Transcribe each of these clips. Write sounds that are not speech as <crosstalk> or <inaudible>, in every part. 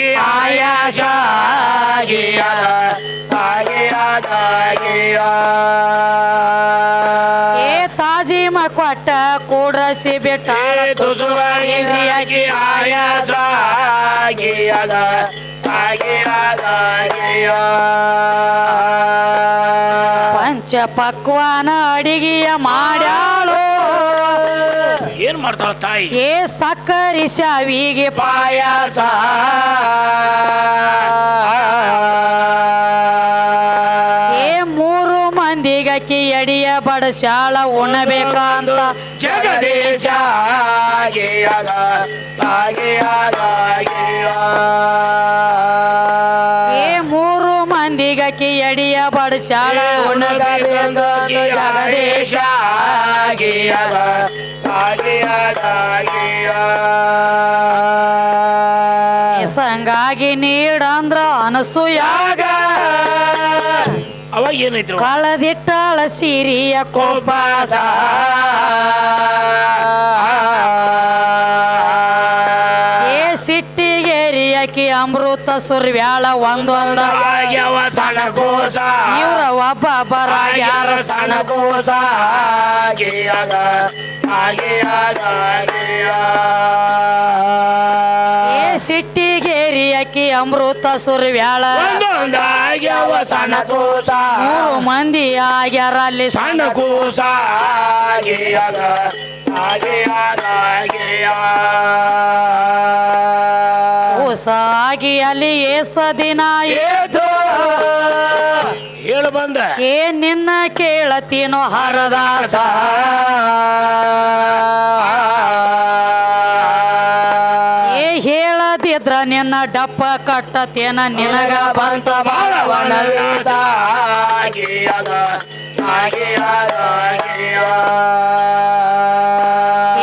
ಆಗಿ ಆಯಾಸ ಏ ತಾಜಿಮ ಕೊಟ್ಟ ಕೂಡ್ರಸಿ ಬಿಟ್ಟ ತುಸುವಾಗಿ ಆಯಾಸ ಆಗಿಯದ ಆಗಿಯದಾಗಿಯ ಪಂಚ ಪಕ್ವಾನ ಅಡಿಗೆಯ ಮಾಡ್ಯಾಳು. ಏನ್ ಮಾಡ್ತಾಳ ತಾಯಿ? ಏ ಸಕ್ಕರಿ ಶಾವಿಗೆ ಪಾಯಸ. ಏ ಮೂರು ಮಂದಿಗಕ್ಕಿ ಎಡಿಯ ಬಡಶಾಳ ಉಣಬೇಕಂತ. ಜಗದೀಶ ಆಗಿಯದ ಆಗಿಯದಾಗಿಯ ಏ ಮೂರು ಮಂದಿಗಕ್ಕಿ ಎಡಿಯ ಬಡಶಾಳ ಉಣಬೇಕಂತ ಜಗದೇಶ. ಆಗಿಯದಾಗಿಯ ಸಂಗಾಗಿ ನೀಡಂದ್ರ ಅನಸೂಯಾಗ ಅವಾಗ ಏನೈತ್ರಿ ಕಳದಿಟ್ಟಾಳ ಸಿರಿಯ ಕೋಪಾಸ ಏ ಸಿಟ್ಟಿಗೇರಿಯಕಿ ಅಮೃತ ಸುರ್ವ್ಯಾಳ ಒಂದೊಂದ ಇವ್ರ ಒಬ್ಬ ಬರ ಯಾರ ಸಣ್ಣ ಅಕ್ಕಿ ಏ ಸಿಟ್ಟಿಗೇರಿಯಕಿ ಅಮೃತ ಸುರ್ವ್ಯಾಳ ವ್ಯಾಳ. ಆಗ್ಯವ ಸಣ್ಣ ಕೋಸ. ಮೂರು ಮಂದಿ ಆಗ್ಯಾರ ಅಲ್ಲಿ. ಸಣ್ಣ ಕೂಸ. ಆಗಿ ಆಗಿಯದಾಗಿಯ ಕೂಸಾಗಿ ಅಲ್ಲಿ ಏಸ ದಿನ ಏತು ಹೇಳು ಬಂದ. ಏ ನಿನ್ನ ಕೇಳತೀನೋ ಹರದಾಸ. ಏ ಹೇಳದಿದ್ರ ನಿನ್ನ ಡಪ್ಪ ಕಟ್ಟತೇನ ನಿನಗ ಬಂತ ಬಾಳವನ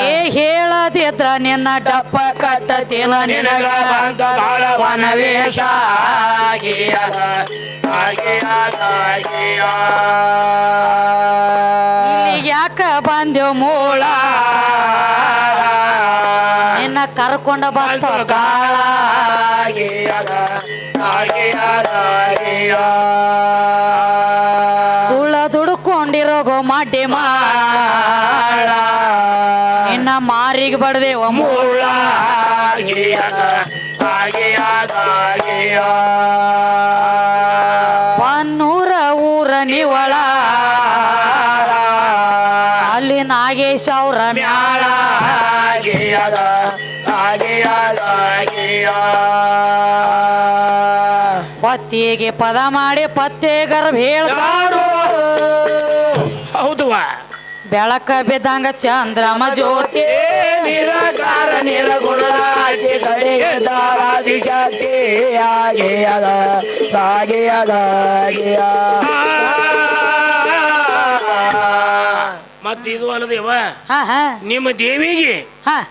ಏ ಹೇಳದಿದ್ರ ನಿನ್ನ ಡಪ್ಪ ಕಟ್ಟತೇನ ನಿನಗ ಬಂತ ಬಾಳವನ ವೇಷ. ಇಲ್ಲಿಗ್ ಯಾಕ ಬಂದೆವು ಮೂಳ? ನಿನ್ನ ಕರ್ಕೊಂಡ ಬಂತ ಗಾಳ ಆಗಿಯದ ನಿವಳ ಅಲ್ಲಿ ನಾಗೇಶ್ ಅವ್ರ ಮ್ಯಾಳ. ಪತ್ತೆಗೆ ಪದ ಮಾಡಿ ಪತ್ತೆ ಗರ್ಭ ಹೇಳ್ತಾರು. ಹೌದು ಬೆಳಕ ಬಿದ್ದಂಗ ಚಂದ್ರಮ ಜ್ಯೋತಿ. ನಿರಾಕಾರ ನಿರಗುಣರಾಜಿ ಕಡೆಯದಾರಾದಿ ಜಾತಿ ಆಗಿಯದ ಆಗಿಯದಾಗಿಯ ಮತ್ತ ಇದು ಅಲ್ಲದೇವ ಹಾ ಹಾ. ನಿಮ್ಮ ದೇವಿಗೆ ಹಾ.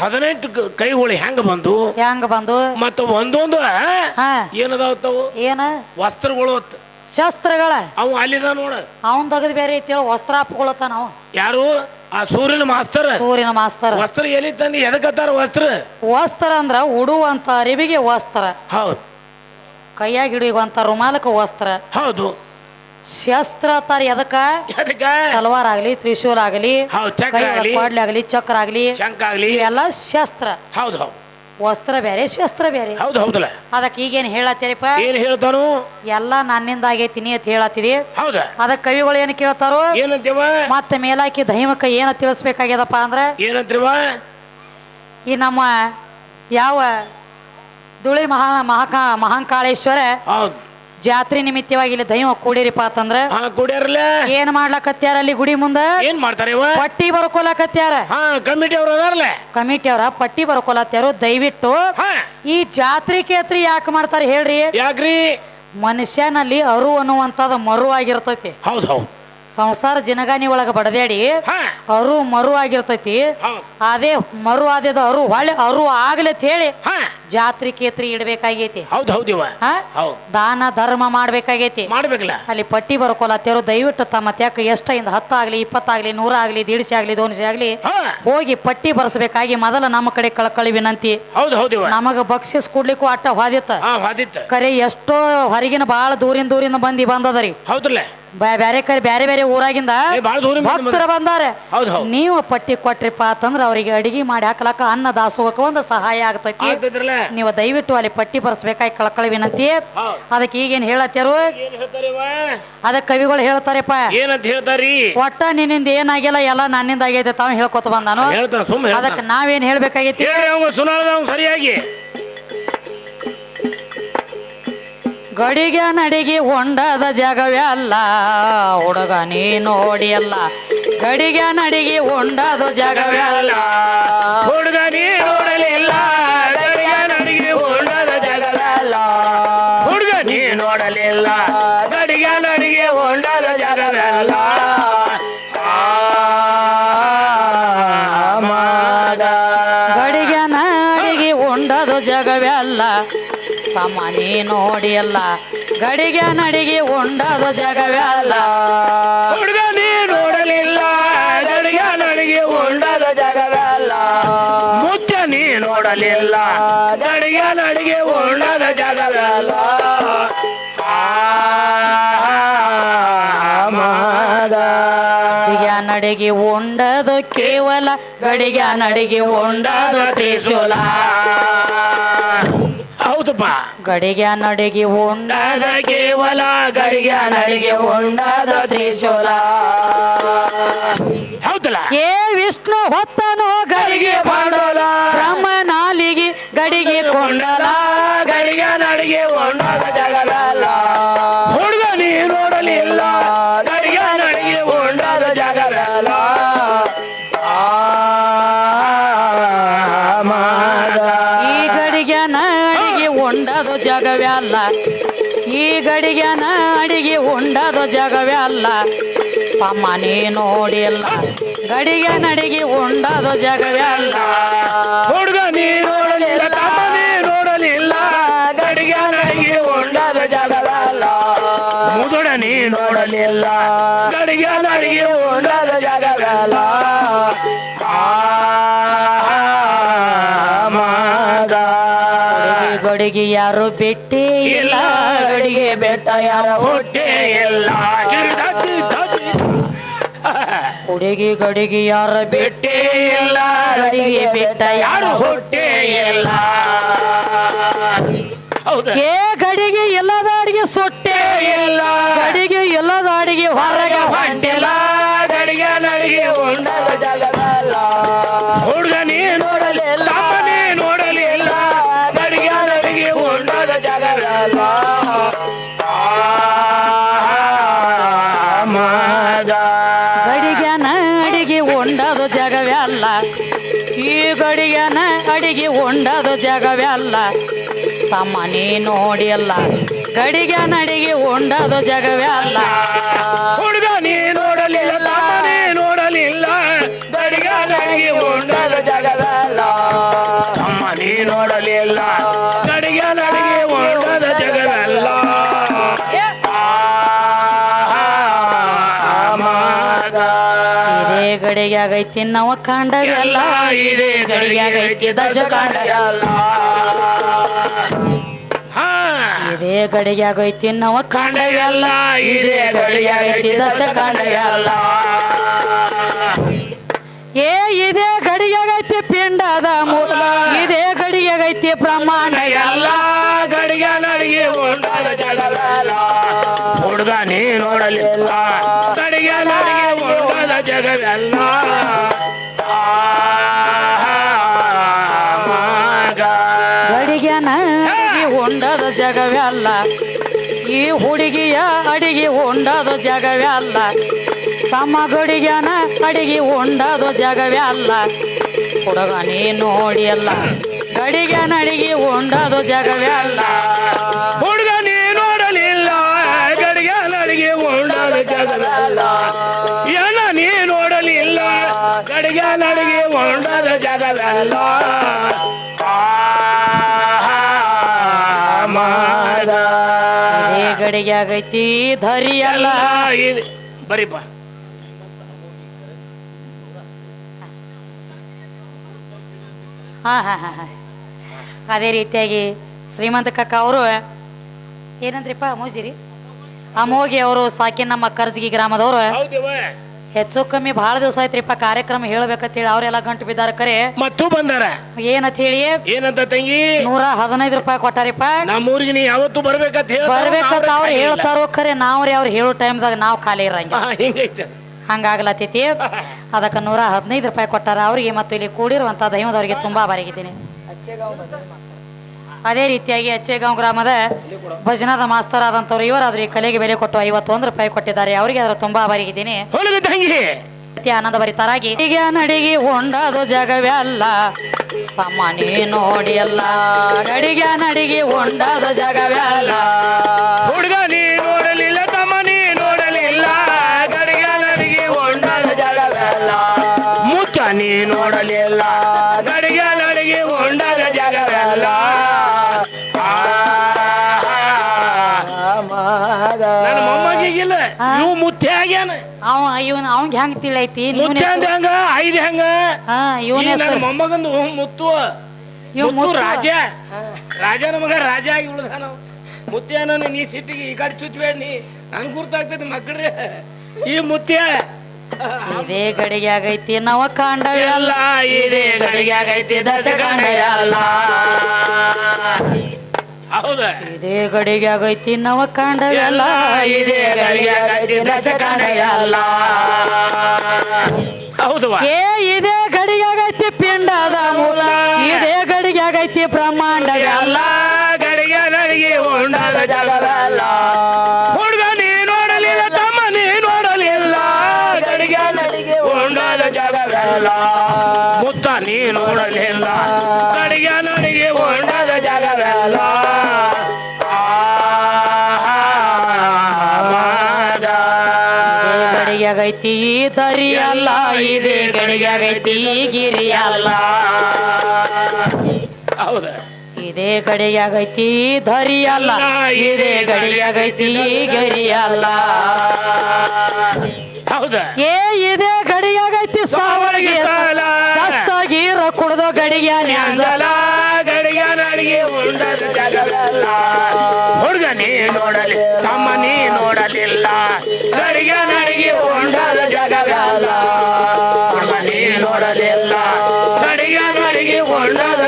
ಹದಿನೆಂಟು ಕೈ ಕೈಗಳು ಹೆಂಗ ಬಂದು? ಹೆಂಗ ಬಂದು? ಮತ್ತ ಒಂದೊಂದು ಹಾ. ಏನದಾವ ತಾವು ಏನ? ವಸ್ತ್ರಗಳು. ಶಸ್ತ್ರಗಳ. ಅವು ಅಲ್ಲಿದ ನೋಡ. ಅವನ್ ತಗದ್ ಬೇರೆ ಐತಿ ವಸ್ತ್ರ ಹಾಪ್ಕೊಳತ್ತ ನಾವು ಯಾರು? ಆ ಸೂರ್ಯನ ಮಾಸ್ತರ. ಸೂರ್ಯನ ಮಾಸ್ತರ. ವಸ್ತ್ರ ಎಲ್ಲಿ ತಂದು ಎದಕತ್ತಾರ ವಸ್ತ್ರ? ವಸ್ತ್ರ ಅಂದ್ರ ಉಡುವಂತ ಅರಿವಿಗೆ ವಸ್ತ್ರ. ಹೌದು. ಕೈಯಾಗ ಹಿಡಿಯುವಂತ ರುಮಾಲಕ ವಸ್ತ್ರ. ಹೌದು. ಶಸ್ತ್ರ ತರ ಎದಕ್ಕ? ತಲವಾರ್ ಆಗಲಿ ತ್ರಿಶೂಲ್ ಆಗಲಿ ಚಕ್ರ ಆಗ್ಲಿ. ಕೊಡ್ಲಿ ಆಗಲಿ ಚಕ್ರ ಆಗಲಿ. ಇವೆಲ್ಲ ಶಸ್ತ್ರ. ಹೌದು ಹೌದು. ವಸ್ತ್ರ ಬೇರೆ ಶಸ್ತ್ರ ಬೇರೆ. ಹೌದು ಹೌದಲ್ಲ? ಅದಕ್ಕೆ ಈಗೇನು ಹೇಳತ್ತೀರಿಪ್ಪ? ಏನ್ ಹೇಳ್ತಾನು? ಎಲ್ಲ ನನ್ನಿಂದ ಆಗೈತಿನಿ ಅಂತ ಹೇಳತ್ತೀರಿ. ಹೌದ? ಅದಕ್ಕೆ ಕವಿಗಳು ಏನ್ ಕೇಳ್ತಾರೋ? ಏನಂತೀವ? ಮತ್ತೆ ಮೇಲಾಕಿ ದೈವಕ್ಕ ಏನ ತಿಳಿಸ್ಬೇಕಾಗ್ಯದಪ್ಪ ಅಂದ್ರೆ? ಏನಂತೀವ? ಈ ನಮ್ಮ ಯಾವ ದುಳಿ ಮಹಾ ಮಹಾಕಾ ಮಹಾಂಕಾಳೇಶ್ವರ ಹೌದು. ಜಾತ್ರೆ ನಿಮಿತ್ತವಾಗಿ ಇಲ್ಲಿ ದೈವ ಕೂಡಿರಿಪ್ಪ ಅಂತಂದ್ರ ಹಾ ಕುಡಿಯರ್ಲ ಏನ್ ಮಾಡ್ಲಾಕತ್ಯಾರ ಅಲ್ಲಿ ಗುಡಿ ಮುಂದ? ಏನ್ ಮಾಡ್ತಾರ ಇವ? ಪಟ್ಟಿ ಬರ್ಕೊಲಕತ್ಯಾರ. ಹಾ ಕಮಿಟಿ ಅವ್ರು ಕಮಿಟಿ ಅವರ ಪಟ್ಟಿ ಬರ್ಕೊಲತ್ಯಾರು ದಯವಿಟ್ಟು ಹಾ. ಈ ಜಾತ್ರೆ ಕೇತ್ರಿ ಯಾಕೆ ಮಾಡ್ತಾರೆ ಹೇಳ್ರಿ? ಯಾಕ್ರಿ? ಮನುಷ್ಯನಲ್ಲಿ ಅರು ಅನ್ನುವಂತದ ಮರು ಆಗಿರ್ತೈತಿ. ಹೌದು. ಸಂಸಾರ ಜಿನಗಾನಿ ಒಳಗ ಬಡದೇಡಿ ಅರು ಮರು ಆಗಿರ್ತೈತಿ. ಅದೇ ಮರು ಆದ್ಯದ ಅರು ಹೊಳೆ ಅರು ಆಗ್ಲಿ ಅಂತ ಹೇಳಿ ಜಾತ್ರಿ ಕೇತ್ರಿ ಇಡ್ಬೇಕಾಗೈತಿ. ದಾನ ಧರ್ಮ ಮಾಡ್ಬೇಕಾಗೈತಿ. ಮಾಡ್ಬೇಕಲ್ಲ. ಅಲ್ಲಿ ಪಟ್ಟಿ ಬರ್ಕೊಲತ್ತೇರು ದಯವಿಟ್ಟು ತಮ್ಮ ತ್ಯಾಕ ಎಷ್ಟ ಇಂದ ಹತ್ತಾಗ್ಲಿ ಇಪ್ಪತ್ತಾಗ್ಲಿ ನೂರ ಆಗ್ಲಿ ದೀಡ್ಸೆ ಆಗ್ಲಿ ದೋಣಿಸಿ ಆಗ್ಲಿ ಹೋಗಿ ಪಟ್ಟಿ ಬರ್ಸ್ಬೇಕಾಗಿ ಮೊದಲ ನಮ್ಮ ಕಡೆ ಕಳಕಳಿ ವಿನಂತಿ ನಮಗ ಬಕ್ಷಿಸ್ ಕೊಡ್ಲಿಕ್ಕೂ ಅಟ್ಟ ಹೊದಿತ್ತ. ಕರೆ ಎಷ್ಟೋ ಹೊರಗಿನ ಬಹಳ ದೂರಿನ ದೂರಿಂದ ಬಂದಿ ಬಂದದರಿ ಹೌದಲ್ಲ ಬ್ಯಾರೆ ಕಡೆ ಬ್ಯಾರೆ ಬೇರೆ ಊರಾಗಿಂದ ಏ ಬಾಳ ದೂರ ಭಕ್ತರ ಬಂದಾರೆ. ಹೌದ್ ಹೌದ್. ನೀವು ಪಟ್ಟಿ ಕೊಟ್ರಿಪ್ಪ ಅಂತಂದ್ರ ಅವರಿಗೆ ಅಡಿಗೆ ಮಾಡಿ ಹಾಕ್ಲಕ್ಕ ಅನ್ನ ದಾಸೋಹಕ್ಕೆ ಒಂದು ಸಹಾಯ ಆಗ್ತೈತಿ. ಆಗ್ತೈತ್ರಲ್ಲ. ನೀವು ದಯವಿಟ್ಟು ಅಲ್ಲಿ ಪಟ್ಟಿ ಬರ್ಸ್ಬೇಕಾಗಿ ಕಳಕಳಿ ವಿನಂತಿ. ಹೌದ್. ಅದಕ್ಕೆ ಈಗೇನ್ ಏನ್ ಹೇಳ್ತಾರಿವ ಅದಕ್ಕೆ ಕವಿಗಳು ಹೇಳ್ತಾರಪ್ಪ. ಏನಂತ ಹೇಳ್ತಾರಿ? ಒಟ್ಟ ನಿನ್ನಿಂದ ಏನಾಗಿಲ್ಲ ಎಲ್ಲ ನನ್ನಿಂದ ಆಗೈತೆ ತಾವ್ ಹೇಳ್ಕೊತ ಬಂದಾನು. ಸುಮ್ಮ ಅದಕ್ಕೆ ನಾವೇನು ಹೇಳ್ಬೇಕಾಗೈತಿ? ಹೇಳಿ ಅವಂಗ ಸುನಾಳದ ಅವ್ನು ಸರಿಯಾಗಿ. ಗಡಿಗೆ ನಡಿಗೆ ಹೊಂಡದ ಜಗವೇ ಅಲ್ಲ. ಹುಡುಗ ನೀ ನೋಡಿಯಲ್ಲ ಗಡಿಗೆ ನಡಿಗೆ ಹೊಂಡದ ಜಗವೇ ಅಲ್ಲ. ನೋಡಿಯಲ್ಲ ಗಡಿಗೆ ನಡಿಗೆ ಉಂಡದ ಜಗವೇ ಅಲ್ಲ ಹುಡುಗ ನೀ ನೋಡಲಿಲ್ಲ ಗಡಿಗೆ ನನಗೆ ಉಂಡದ ಜಗವಲ್ಲ ಮುಚ್ಚ ನೀ ನೋಡಲಿಲ್ಲ ಗಡಿಗೆ ನಡಿಗೆ ಉಂಡದ ಜಗವಲ್ಲ ನಡಿಗೆ ಉಂಡದು ಕೇವಲ ಗಡಿಗೆ ನಡಿಗೆ ಉಂಡದ ತ್ರಿಶೂಲ ಹೌದಪ್ಪ ಗಡಿಗೆ ನಡಿಗೆ ಹೊಂಡದ ಕೇವಲ ಗಡಿಗೆ ನಡಿಗೆ ಹೊಂಡದ ತ್ರಿಶೂಲ. ಹೌದಲ್ಲ? ಏ ವಿಷ್ಣು ಹೊತ್ತನು ಗಡಿಗೆ ಬಾಡೋಲ ಗಡಿಗೆ ಅಡಿಗೆ ಉಂಡದು ಜಗವೇ ಅಲ್ಲ ತಮ್ಮ ನೀ ನೋಡಿಲ್ಲ ಗಡಿಗೆ ನಡಿಗೆ ಉಂಡದು ಜಗವೇ ಅಲ್ಲ ಹುಡುಗ ನೀ ನೋಡಲಿಲ್ಲ ನೀ ನೋಡಲಿಲ್ಲ ಗಡಿಗ ನನಗೆ ಹೊಂಡದ ಜಗವಲ್ಲ. ಮುದುಡ ನೀ ನೋಡಲಿಲ್ಲ ಈ ಗಡಿಗೆ ಯಾರು ಬಿಟ್ಟಿ ಇಲ್ಲ ಗಡಿಗೆ ಬೆಟ್ಟ ಯಾರ ಹೊಟ್ಟೆ ಇಲ್ಲ. ಹುಡುಗಿ ಗಡಿಗೆ ಯಾರ ಬಿಟ್ಟೆ ಹೊಟ್ಟೆ ಇಲ್ಲ ಗಡಿಗೆ ಬೆಟ್ಟ ಯಾರು ಯಾರು ಹೊಟ್ಟೆ ಇಲ್ಲ ಹೌದ ತಮ್ಮ ನೀ ನೋಡಿಯಲ್ಲ. ಕಡಿಗೆ ನಡಿಗೆ ಉಂಡದು ಜಗವೇ ಅಲ್ಲ. ಹುಡುಗ ನೀ ನೋಡಲಿಲ್ಲ ನೀ ನೋಡಲಿಲ್ಲ. ನಡಿಗೆ ಉಂಡದು ಜಗವೇ ಅಲ್ಲ. ತಮ್ಮ ನೀ ನೋಡಲಿಲ್ಲ ಗಡಿಗೆ ನಡಿಗೆ ಉಂಡದ ಜಗವೇ ಅಲ್ಲ. ಇದೇ ಗಡಿಗೆ ಆಗೈತಿ ನಾವು ಕಾಂಡವೆಲ್ಲ ಎಲ್ಲ ಇದೆ ಗಡಿಗೆ ದಶ ಕಾಂಡಗಲ್ಲ ಇದೇ ಗಡಿಯಾಗೈತಿ ನಾವು ಕಾಂಡಗಲ್ಲ ಇದೇ ಗಡಿಯಾಗೈತಿ ದಶ ಕಾಂಡಗಲ್ಲ ಏ ಉಂಡದ ಅಲ್ಲ. ಈ ಹುಡುಗಿಯ ಅಡಿಗೆ ಉಂಡದ ಅಲ್ಲ. ತಮ್ಮ ಗುಡಿಗನ ಅಡಿಗೆ ಉಂಡದ ಅಲ್ಲ. ಹುಡುಗ ನೀ ನೋಡಿಯಲ್ಲ ಗಡಿಗನ ಅಡಿಗೆ ಉಂಡದ ಅಲ್ಲ. ಹುಡುಗ ನೀ ನೋಡಲಿಲ್ಲ ಗಡಿಗನ ಅಡಿಗೆ ಉಂಡದ ಅಲ್ಲ. ಏನ ನೀ ನೋಡಲಿಲ್ಲ ಗಡಿಗನ ಅಡಿಗೆ ಉಂಡದ ಜಾಗವೇ ಆ. ಆಗೈತಿ ಧರಿ ಅಲ್ಲ ಎಲ್ಲ ಇದೆ ಬರೀಪ್ಪ ಹಾ ಹಾ ಹಾ ಹಾ. ಅದೇ ರೀತಿಯಾಗಿ ಶ್ರೀಮಂತ ಕಕ್ಕ ಅವರು ಏನಂದ್ರಿಪ್ಪ ಮೋಜಿರಿ? ಅಮೋಗಿ ಅವರು ಸಾಕಿನ ನಮ್ಮ ಕರ್ಜಗಿ ಗ್ರಾಮದವರು. ಹೆಚ್ಚು ಕಮ್ಮಿ ಬಹಳ ದಿವಸ ಆಯ್ತ್ರಿಪ್ಪ ಕಾರ್ಯಕ್ರಮ ಹೇಳ್ಬೇಕಂತೇಳಿ ಅವರೆಲ್ಲ ಗಂಟು ಬಿದ್ದಾರ ಕರೆ. ಮತ್ತು ಬಂದಾರ. ಏನಂತ ಹೇಳಿ? ಏನಂತ ತಂಗಿ? ನೂರ ಹದಿನೈದು ರೂಪಾಯಿ ಕೊಟ್ಟಾರಿಪ್ಪ. ನಮ್ಮೂರಿಗೆ ನೀ ಯಾವತ್ತು ಬರ್ಬೇಕಂತ ಹೇಳಿ ಬರ್ಬೇಕಂತ ಅವ್ರ ಹೇಳ್ತಾರೋ ಕರೆ ನಾವ್ರಿ ಅವ್ರು ಹೇಳೋ ಟೈಮ್ದಾಗ ನಾವು ಖಾಲಿ ಇರಂಗಿಲ್ಲ. ಹಿಂಗೈತೆ. ಹಂಗಾಗ್ಲತ್ತೈತಿ <laughs> ಅದಕ್ಕೆ ನೂರ ಹದಿನೈದು ರೂಪಾಯಿ ಕೊಟ್ಟಾರ ಅವ್ರಿಗೆ ಮತ್ತು ಇಲ್ಲಿ ಕೂಡಿರುವಂಥ ದೈವದವ್ರಿಗೆ ತುಂಬಾ ಬಾರಿಗಿದ್ದೀನಿ. ಅದೇ ರೀತಿಯಾಗಿ ಅಚ್ಚೇಗಾಂವ್ ಗ್ರಾಮದ ಭಜನದ ಮಾಸ್ತರ್ ಆದಂಥವ್ರು ಇವರಾದ್ರೂ ಈ ಕಲೆಗೆ ಬೆಲೆ ಕೊಟ್ಟು ಐವತ್ತೊಂದು ರೂಪಾಯಿ ಕೊಟ್ಟಿದ್ದಾರೆ. ಅವರಿಗೆ ಅದರ ತುಂಬಾ ಅತಿ ಆನಂದ ಭರಿತರಾಗಿ. ಈಗ ನಡಿಗೆ ಹೊಂಡದು ಜಗವೇ ಅಲ್ಲ. ತಮ್ಮ ನೀ ನೋಡಿ ಅಲ್ಲ. ಗಡಿಗೆ ನಡಿಗೆ ಹೊಂಡದು ಜಗವೇ ಅಲ್ಲ. ಹುಡುಗ ನೀ ನೋಡಲಿಲ್ಲ ತಮ್ಮ ನೀ ನೋಡಲಿಲ್ಲ. ಗಡಿಗೆ ನಡಿಗೆ ಹೊಂಡದ ಜಗವೆಲ್ಲ ಮುಚ್ಚ ನೀ ನೋಡಲಿಲ್ಲ. ಗಡಿಗೆ ನಡಿಗೆ ಹೊಂಡದ ಜಗವೆಲ್ಲ ಇವು ಮುತ್ತೆ ಆಗ್ಯಾನ ಅವ ಇವನ್ ಅವಂಗ ಹೆಂಗ್ ತಿಳೈತಿ ಮುತ್ತೆ ಅಂದ ಹೆಂಗ? ಐದ್ ಹೆಂಗ? ಹಾ ಈ ಇವನ್ ನನ್ನ ಮೊಮ್ಮಗಂದು ಮುತ್ತು. ಮುತ್ತು ರಾಜ. ರಾಜ ನಮಗ ಮಗ ರಾಜ ಆಗಿ ಉಳ್ದಾನ ಮುತ್ತೆ ನಾನು ನೀ ಸಿಟ್ಟಿಗೆ ಈ ಕಡೆ ಚುಚ್ಚಬೇಡ ನೀ. ನನ್ ಗುರ್ತಾಗ್ತೈತಿ ಮಕ್ಕಳ್ರಿ ಈ ಮುತ್ಯ ಇದೇ ಗಡಿಗೆ ಆಗೈತಿ ನವ ಕಾಂಡ ಇದೇ ಗಡಿಗೆ ಆಗೈತಿ ದಶಕಂಡ ಎಲ್ಲ ಹೌದ? ಇದೇ ಗಡಿಗೆ ಆಗೈತಿ ನವ ಕಾಂಡವೆಲ್ಲ ಇದೆ ಗಡಿಗೆ ಆಗೈತಿ ದಶ ಎಲ್ಲ ಹೌದು ಏ ಇದೇ ಗಡಿಗೆ ಆಗೈತಿ ಪಿಂಡದ ಮೂಲ. ಇದೇ ಗಡಿಗೆ ಆಗೈತಿ ಬ್ರಹ್ಮಾಂಡವೇ ಇದೇ ಗಡಿಗೆ ಆಗೈತಿ ಈ ದರಿ ಅಲ್ಲ ಇದೇ ಗಡಿಯಾಗೈತಿ ಆಗೈತಿ ಈ ಗಿರಿ ಅಲ್ಲ ಹೌದ? ಇದೇ ಗಡಿಯಾಗೈತಿ ಧರಿ ಅಲ್ಲ ಇದೇ ಗಡಿಯಾಗೈತಿ ಗಿರಿ ಗರಿ ಅಲ್ಲ ಹೌದ? ಏ ಇದೇ ಗಡಿಯಾಗೈತಿ ಕಾಲ. ದಸ್ತಗೀರ ಕುಡ್ದೋ ಗಡಿಗೆ ನ್ಯಾಂಜಲ ಗಡಿಗೆ ನಡಿಗೆ ಉಂಡದ ಜಗವೆಲ್ಲ. ಹುಡುಗ ನೀ ನೋಡಲಿ ತಮ್ಮ ಹುಡುಗ ನೀ